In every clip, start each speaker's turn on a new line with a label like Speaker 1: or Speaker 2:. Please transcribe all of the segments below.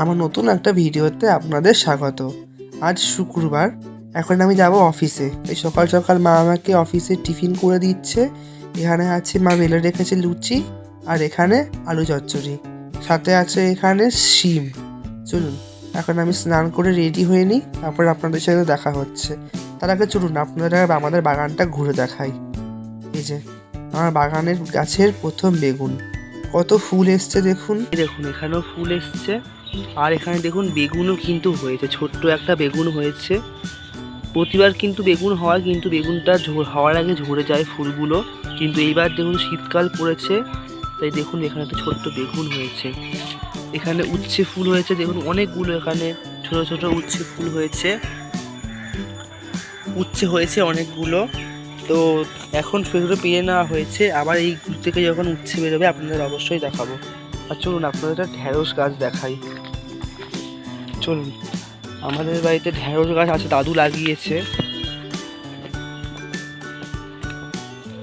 Speaker 1: আমার নতুন একটা ভিডিওতে আপনাদের স্বাগত। আজ শুক্রবার, এখন আমি যাব অফিসে। এই সকাল সকাল মা আমাকে অফিসে টিফিন করে দিচ্ছে। এখানে আছে মা বেলে রেখেছে লুচি আর এখানে আলু চচ্চড়ি। সাথে আছে এখানে শিম। চলুন, এখন আমি স্নান করে রেডি হয়ে নিই, তারপর আপনাদের সাথে দেখা হচ্ছে। তার আগে চলুন আপনারা আমাদের বাগানটা ঘুরে দেখাই। এই যে, আমার বাগানের গাছের প্রথম বেগুন। কত ফুল এসছে দেখুন। দেখুন, এখানেও ফুল এসছে। আর এখানে দেখুন বেগুনও কিন্তু হয়েছে, ছোট্ট একটা বেগুন হয়েছে। প্রতিবার কিন্তু বেগুন হয়, কিন্তু বেগুনটা হওয়ার আগে ঝরে যায় ফুলগুলো। কিন্তু এইবার দেখুন শীতকাল পড়েছে, তাই দেখুন এখানে একটা ছোট্ট বেগুন হয়েছে। এখানে উচ্ছে ফুল হয়েছে, দেখুন অনেকগুলো এখানে ছোট ছোট উচ্ছে ফুল হয়েছে। উচ্ছে হয়েছে অনেকগুলো। তো এখন সেগুলো পেয়ে নেওয়া হয়েছে। আবার এই থেকে যখন উচ্ছে বেরোবে, আপনাদের অবশ্যই দেখাবো। আর চলুন আপনাদের একটা ঢ্যাঁড়স গাছ দেখাই। চলুন, আমাদের বাড়িতে ঢ্যাঁড়স গাছ আছে, দাদু লাগিয়েছে।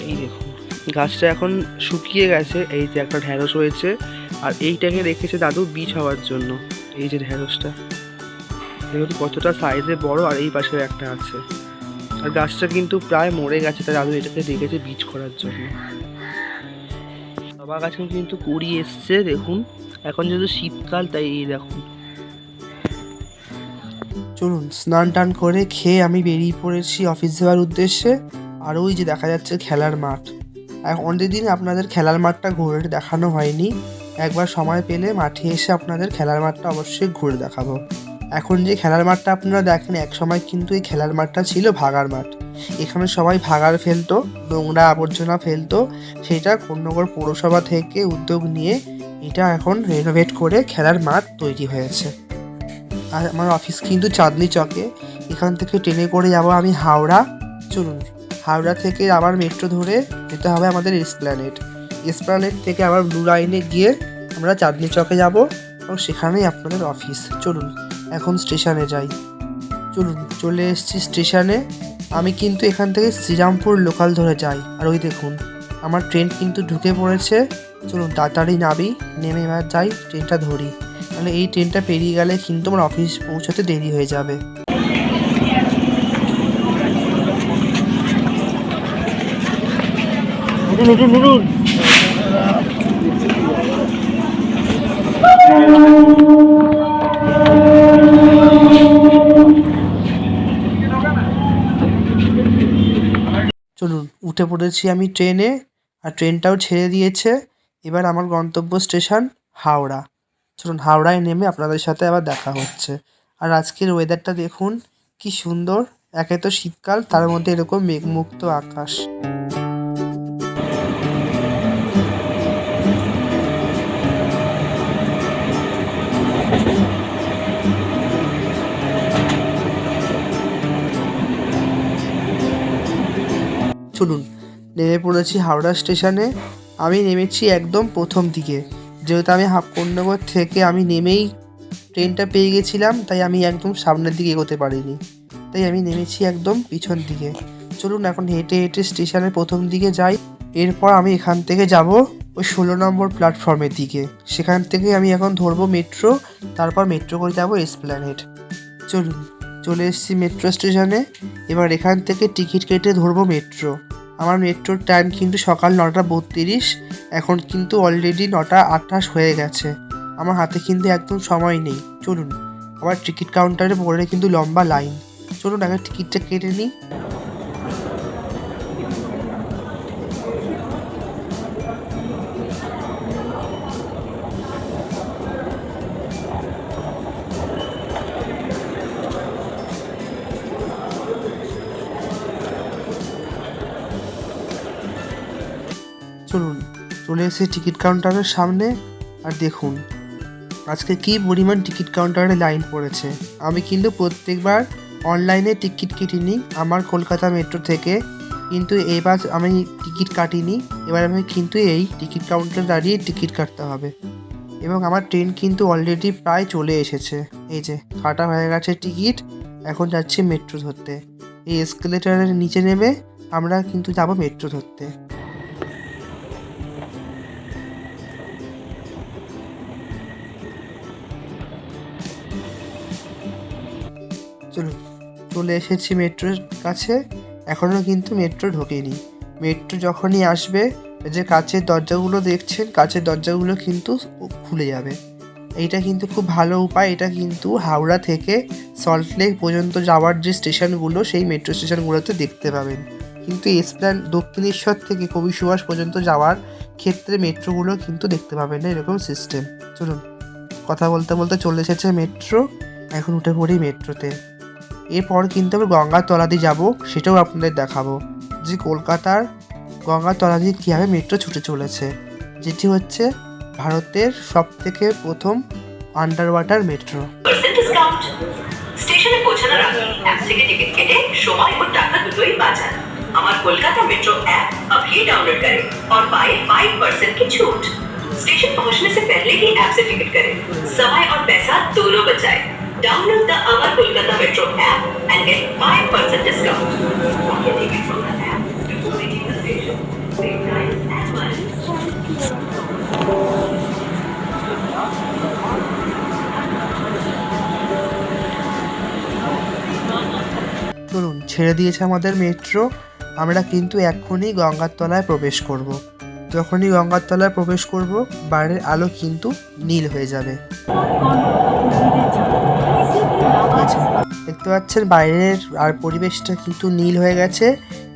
Speaker 1: এই দেখুন, গাছটা এখন শুকিয়ে গেছে, এই যে একটা ঢ্যাঁড়স হয়েছে, আর এইটাকে রেখেছে দাদু বীজ হওয়ার জন্য, এই যে ঢ্যাঁড়সটা। দেখুন কতটা সাইজে বড়, আর এই পাশে একটা আছে। আর গাছটা কিন্তু প্রায় মরে গেছে, তাই দাদু এটাকে রেখেছে বীজ করার জন্য। বাবা গাছে কিন্তু কুড়ি এসছে, দেখুন। এখন যেহেতু শীতকাল, তাই এই দেখুন। চলুন, স্নান টান করে খেয়ে আমি বেরিয়ে পড়েছি অফিস যাওয়ার উদ্দেশ্যে। আর ওই যে দেখা যাচ্ছে খেলার মাঠ। আর অনেকদিন আপনাদের খেলার মাঠটা ঘুরে দেখানো হয়নি। একবার সময় পেলে মাঠে এসে আপনাদের খেলার মাঠটা অবশ্যই ঘুরে দেখাবো। এখন যে খেলার মাঠটা আপনারা দেখেন এক সময় কিন্তু এই খেলার মাঠটা ছিল ভাগার মাঠ। এখানে সবাই ভাগার ফেলতো, নোংরা আবর্জনা ফেলতো। সেটা কোন্নগর পৌরসভা থেকে উদ্যোগ নিয়ে এটা এখন রেনোভেট করে খেলার মাঠ তৈরি হয়েছে। আর আমার অফিস কিন্তু চাঁদনি চকে। এখান থেকে ট্রেনে করে যাব আমি হাওড়া। চলুন, হাওড়া থেকে আবার মেট্রো ধরে যেতে হবে আমাদের এসপ্ল্যানেট এসপ্ল্যানেট থেকে আবার ব্লু লাইনে গিয়ে আমরা চাঁদনি চকে যাব এবং সেখানেই আপনাদের অফিস চলুন, এখন স্টেশনে যাই। চলুন, চলে এসেছি স্টেশনে আমি কিন্তু এখান থেকে শ্রীরামপুর লোকাল ধরে যাই। আর ওই দেখুন, আমার ট্রেন কিন্তু ঢুকে পড়েছে। চলুন তাড়াতাড়ি নাবি নেমে এবার যাই ট্রেনটা ধরি। তাহলে এই ট্রেনটা পেরিয়ে গেলে কিন্তু আমার অফিস পৌঁছাতে দেরি হয়ে যাবে। উঠুন উঠুন উঠুন চলুন, উঠে পড়েছি আমি ট্রেনে আর ট্রেনটাও ছেড়ে দিয়েছে। এবার আমার গন্তব্য স্টেশন হাওড়া। চলুন, হাওড়ায় নেমে আপনাদের সাথে আবার দেখা হচ্ছে। আর আজকের ওয়েদারটা দেখুন, কি সুন্দর। একে তো শীতকাল, তার মধ্যে এরকম মেঘমুক্ত আকাশ। নেমে পড়েছি হাওড়া স্টেশনে। আমি নেমেছি একদম প্রথম দিকে। যেহেতু আমি হাফকন্নগর থেকে আমি নেমেই ট্রেনটা পেয়ে গেছিলাম, তাই আমি একদম সামনের দিকে এগোতে পারিনি। তাই আমি নেমেছি একদম পিছন দিকে। চলুন এখন হেঁটে হেঁটে স্টেশনের প্রথম দিকে যাই। এরপর আমি এখান থেকে যাব ওই ষোলো নম্বর প্ল্যাটফর্মের দিকে। সেখান থেকে আমি এখন ধরবো মেট্রো, তারপর মেট্রো করে যাব এসপ্ল্যানেড চলুন, চলে এসেছি মেট্রো স্টেশনে। এবার এখান থেকে টিকিট কেটে ধরবো মেট্রো। আমার মেট্রোর টাইম কিন্তু সকাল নটা বত্রিশ, এখন কিন্তু অলরেডি নটা আঠাশ হয়ে গেছে। আমার হাতে কিন্তু একদম সময় নেই। চলুন, আমার টিকিট কাউন্টারে পড়ে কিন্তু লম্বা লাইন চলুন, আগে টিকিটটা কেটে নিই। চলে এসে টিকিট কাউন্টারের সামনে আর দেখুন, আজকে কি পরিমাণ টিকিট কাউন্টারে লাইন পড়েছে। আমি কিন্তু প্রত্যেকবার অনলাইনে টিকিট কেটিনি আমার কলকাতা মেট্রো থেকে, কিন্তু এবার আমি টিকিট কাটিনি, এবার আমি কিন্তু এই টিকিট কাউন্টারে দাঁড়িয়ে টিকিট কাটতে হবে। এবং আমার ট্রেন কিন্তু অলরেডি প্রায় চলে এসেছে। এই যে, কাটা হয়ে গেছে টিকিট, এখন যাচ্ছি মেট্রো ধরতে। এই এসকেলেটারের নিচে নেমে আমরা কিন্তু যাব মেট্রো ধরতে। চলুন চলে এসেছি মেট্রোর কাছে। এখনও কিন্তু মেট্রো ঢোকেনি। মেট্রো যখনই আসবে যে কাচের দরজাগুলো দেখছেন, কাচের দরজাগুলো কিন্তু খুলে যাবে। এইটা কিন্তু খুব ভালো উপায়। এটা কিন্তু হাওড়া থেকে সল্টলেক পর্যন্ত যাওয়ার যে স্টেশনগুলো, সেই মেট্রো স্টেশনগুলোতে দেখতে পাবেন। কিন্তু এসপ্ল্যান দক্ষিণেশ্বর থেকে কবি সুভাষ পর্যন্ত যাওয়ার ক্ষেত্রে মেট্রোগুলো কিন্তু দেখতে পাবেন না, এরকম সিস্টেম চলুন, কথা বলতে বলতে চলে এসেছে মেট্রো। এখন উঠে পড়ি মেট্রোতে। এরপর কিন্তু আমরা গঙ্গার তলা দিয়ে যাবো সেটাও আপনাদের দেখাবো যে কলকাতার গঙ্গার তলা দিয়ে কীভাবে মেট্রো ছুটে চলেছে যেটি হচ্ছে ভারতের সব থেকে প্রথম under water metro
Speaker 2: percent discount স্টেশনে পৌঁছানোর আগে অ্যাপ থেকে টিকিট কেটে সময় ও টাকা দুটোই বাঁচান আমার কলকাতা मेट्रो ऐप अभी डाउनलोड करें और पाए फाइव परसेंट की छूट स्टेशन पहुंचने से पहले ही ऐप से टिकट करें समय और पैसा दोनों बचाए Download the Amar Kolkata Metro app and get 5% discount. from the app before reaching the station. Save time and money.
Speaker 1: চলুন ছেড়ে দিয়েছে আমাদের মেট্রো আমরা কিন্তু এক্ষুনি গঙ্গার তলায় প্রবেশ করব। যখনই গঙ্গার তলায় প্রবেশ করব বাইরের আলো কিন্তু নীল হয়ে যাবে আচ্ছা, দেখতে পাচ্ছেন বাইরের আর পরিবেশটা কিন্তু নীল হয়ে গেছে।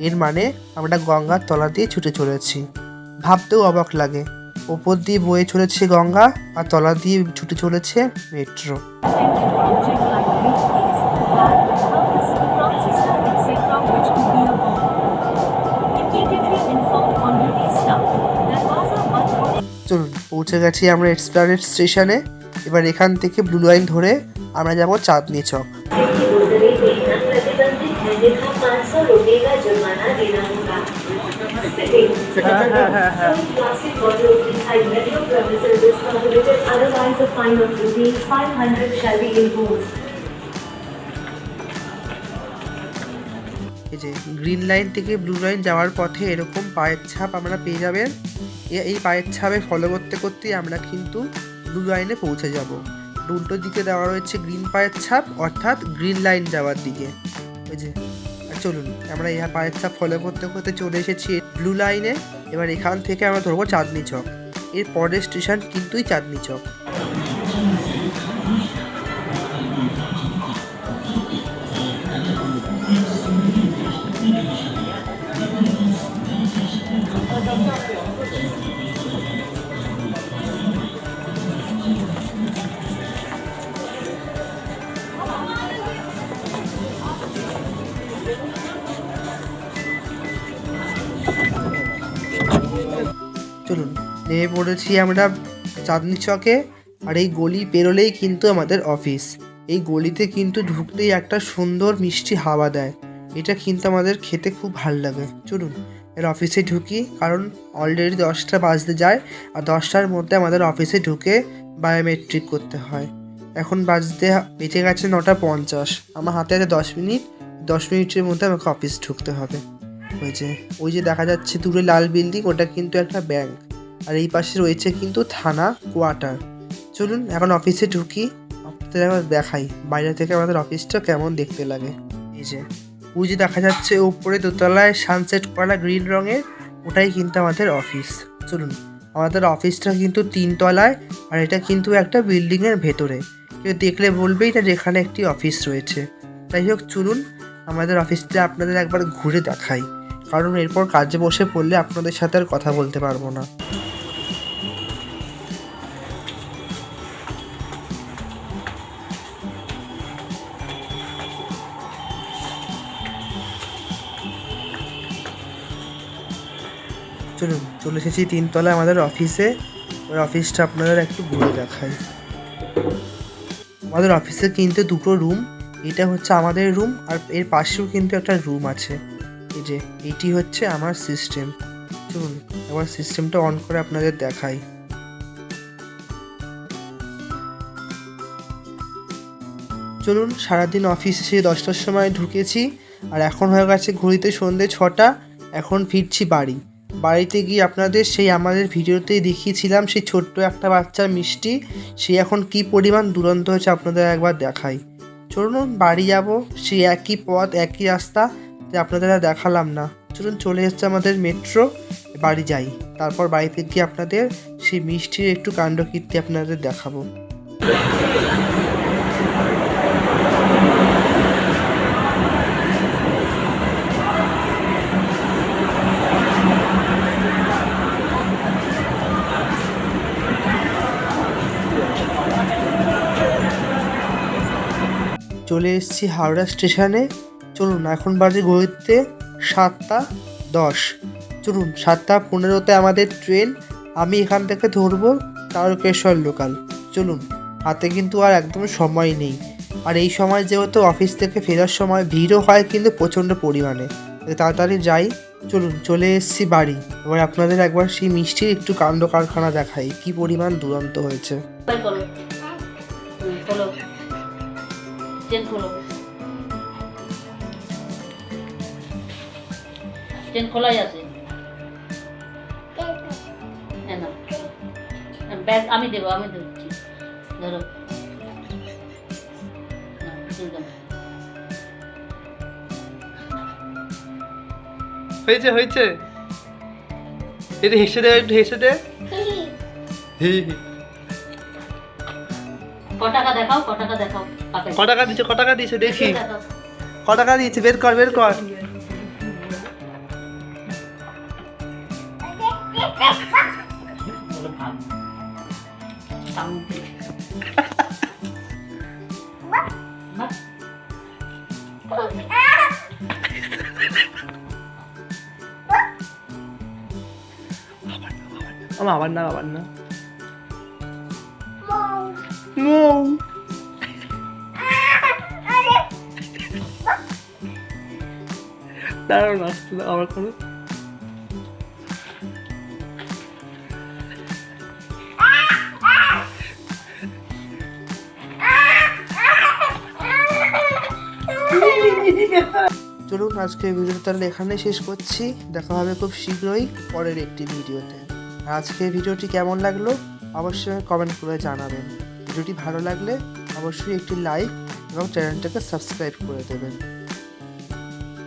Speaker 1: এর মানে আমরা গঙ্গার তলা দিয়ে ছুটে চলেছি। ভাবতেও অবাক লাগে। ওপর দিয়ে বয়ে চলেছে গঙ্গা আর তলা দিয়ে ছুটে চলেছে মেট্রো। চলুন পৌঁছে গেছি আমরা এক্সপ্লানেট স্টেশনে। এবার এখান থেকে ব্লু লাইন ধরে আমরা যাব চাঁদনি চক এই যে গ্রিন লাইন থেকে ব্লু লাইন যাওয়ার পথে এরকম পায়ের ছাপ আমরা পেয়ে যাবেন। এই পায়ের ছাপে ফলো করতে করতেই আমরা কিন্তু ব্লু লাইনে পৌঁছে যাব। উল্টো দিকে দেওয়া রয়েছে গ্রিন পায়ের ছাপ, অর্থাৎ গ্রিন লাইন যাওয়ার দিকে। ওই যে চলুন, আমরা এই পায়ের ছাপ ফলো করতে করতে চলে এসেছি ব্লু লাইনে এবার এখান থেকে আমরা ধরবো চাঁদনি চক। এর পরের স্টেশন কিন্তুই চাঁদনি চক। পড়েছি আমরা চাঁদনি চকে, আর এই গলি পেরোলেই কিন্তু আমাদের অফিস এই গলিতে কিন্তু ঢুকতেই একটা সুন্দর মিষ্টি হাওয়া দেয়। এটা কিন্তু আমাদের খেতে খুব ভালো লাগে। চলুন, এর অফিসে ঢুকি, কারণ অলরেডি দশটা বাজতে যায়, আর দশটার মধ্যে আমাদের অফিসে ঢুকে বায়োমেট্রিক করতে হয়। এখন বাজতে বেঁচে গেছে নটা পঞ্চাশ। আমার হাতে আছে দশ মিনিট, দশ মিনিটের মধ্যে আমাকে অফিস ঢুকতে হবে। ওই যে ওই যে দেখা যাচ্ছে দূরে লাল বিল্ডিং ওটা কিন্তু একটা ব্যাংক আর এই পাশে রয়েছে কিন্তু থানা কোয়ার্টার। চলুন, এখন অফিসে ঢুকি। আপনাদের একবার দেখাই, বাইরে থেকে আমাদের অফিসটা কেমন দেখতে লাগে। এই যে যে দেখা যাচ্ছে উপরে দোতলায় সানসেট করা গ্রিন রঙের, ওটাই কিন্তু আমাদের অফিস চলুন, আমাদের অফিসটা কিন্তু তিনতলায়, আর এটা কিন্তু একটা বিল্ডিংয়ের ভেতরে। কেউ দেখলে বলবেই না যে এখানে একটি অফিস রয়েছে। যাই হোক, চলুন, আমাদের অফিসটা আপনাদের একবার ঘুরে দেখাই। কারণ এরপর কাজে বসে পড়লে আপনাদের সাথে আর কথা বলতে পারব না। চলুন চলে এসেছি তিনতলায় আমাদের অফিসে। ওই অফিসটা আপনাদের একটু ঘুরে দেখাই। আমাদের অফিসে কিন্তু দুটো রুম। এটা হচ্ছে আমাদের রুম আর এর পাশেও কিন্তু একটা রুম আছে। এই যে, এটি হচ্ছে আমার সিস্টেম। চলুন, এবার সিস্টেমটা অন করে আপনাদের দেখাই। চলুন, সারাদিন অফিসে সেই দশটার সময় ঢুকেছি। আর এখন হয়ে গেছে ঘড়িতে সন্ধে ছটা। এখন ফিরছি বাড়ি। বাড়িতে গিয়ে আপনাদের সেই আমাদের ভিডিওতে দেখিয়েছিলাম সেই ছোট্ট একটা বাচ্চার মিষ্টি। সে এখন কি পরিমাণ দুরন্ত হয়েছে আপনাদের একবার দেখাই। চলুন বাড়ি যাব সেই একই পথ, একই রাস্তা যে আপনাদের আর দেখালাম না। চলুন চলে এসছে আমাদের মেট্রো বাড়ি যাই। তারপর বাড়িতে গিয়ে আপনাদের সেই মিষ্টির একটু কাণ্ডকীর্তি আপনাদের দেখাবো। চলে এসেছি হাওড়া স্টেশনে। চলুন এখন বাজে ঘড়িতে সাতটা দশ। চলুন সাতটা পনেরোতে আমাদের ট্রেন। আমি এখান থেকে ধরবো তারকেশ্বর লোকাল চলুন হাতে কিন্তু আর একদম সময় নেই। আর এই সময় যেহেতু অফিস থেকে ফেরার সময় ভিড়ও হয় কিন্তু প্রচণ্ড পরিমাণে। তাড়াতাড়ি যাই। চলুন চলে এসেছি বাড়ি। এবার আপনাদের একবার সেই মিষ্টির একটু কাণ্ড কারখানা দেখাই। কি পরিমাণ দুরন্ত হয়েছে।
Speaker 3: বের করো চেন খোলো চেন খোলাই আছে ব্যাগ আমি দেবো আমি দিচ্ছি ধরো
Speaker 1: হয়েছে হয়েছে। একটু হেসে দে একটু হেসে দে। হি হি।
Speaker 3: ক টাকা দেখাও ক টাকা দেখাও
Speaker 1: ক টাকা দিয়েছে ক টাকা দিয়েছে দেখি। ক টাকা দিয়েছে বের কর বের কর। আমার না আবার না দাঁড়াও আসতে আবার চলুন, আজকে ভিডিওটা তাহলে এখানে শেষ করছি। দেখা হবে খুব শীঘ্রই পরের একটি ভিডিওতে। আর আজকে ভিডিওটি কেমন লাগল? অবশ্যই কমেন্ট করে জানাবেন। ভিডিওটি ভালো লাগলে অবশ্যই একটি লাইক এবং চ্যানেলটাকে সাবস্ক্রাইব করে দেবেন।